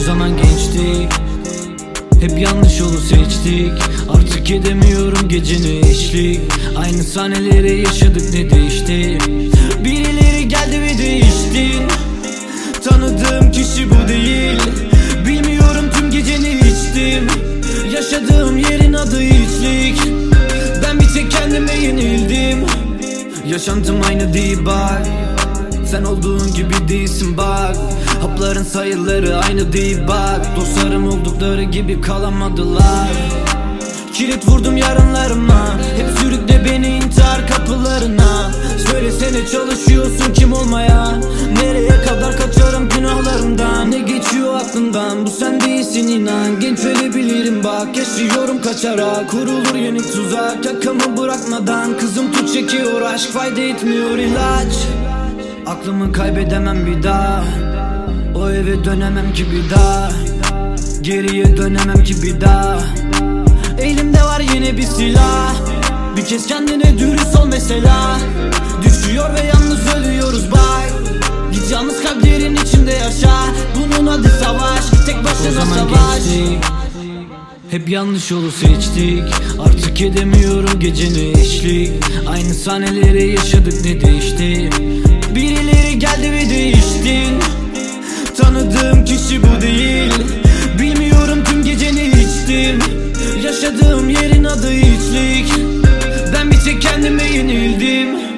zaman gençtik. Hep yanlış yolu seçtik. Artık edemiyorum geceni eşlik. Aynı sahneleri yaşadık ne değişti? Birileri geldi ve değiştin Tanıdığım kişi bu değil. Bilmiyorum tüm geceni içtim. Yaşadığım yerin adı içlik Ben bir tek kendime yenildim. Yaşantım aynı değil bak Sen olduğun gibi değilsin bak. Hapların sayıları aynı değil bak. Dostlarım oldukları gibi kalamadılar. Kilit vurdum yarınlarıma. Hep sürükle beni intihar kapılarına. Söylesene çalışıyorsun kim olmaya? Nereye kadar kaçarım günahlarımdan? Ne geçiyor aklından bu sen değilsin inan. Genç ölebilirim bak. Yaşıyorum kaçarak Kurulur yeni tuzak. Yakamı bırakmadan. Kızım tut çekiyor aşk fayda etmiyor. İlaç Aklımı kaybedemem bir daha. O eve dönemem ki bir daha. Geriye dönemem ki bir daha. Elimde var yine bir silah. Bir kez kendine dürüst ol mesela. Düşüyor ve yalnız ölüyoruz bak Git yalnız kalplerin içinde yaşa. Bunun adı savaş. Tek başına savaş. hep yanlış yolu seçtik. Artık edemiyorum geceni eşlik. Aynı sahneleri yaşadık ne değişti Kişi bu değil Bilmiyorum tüm geceni içtim. Yaşadığım yerin adı içlik. Ben bir tek kendime yenildim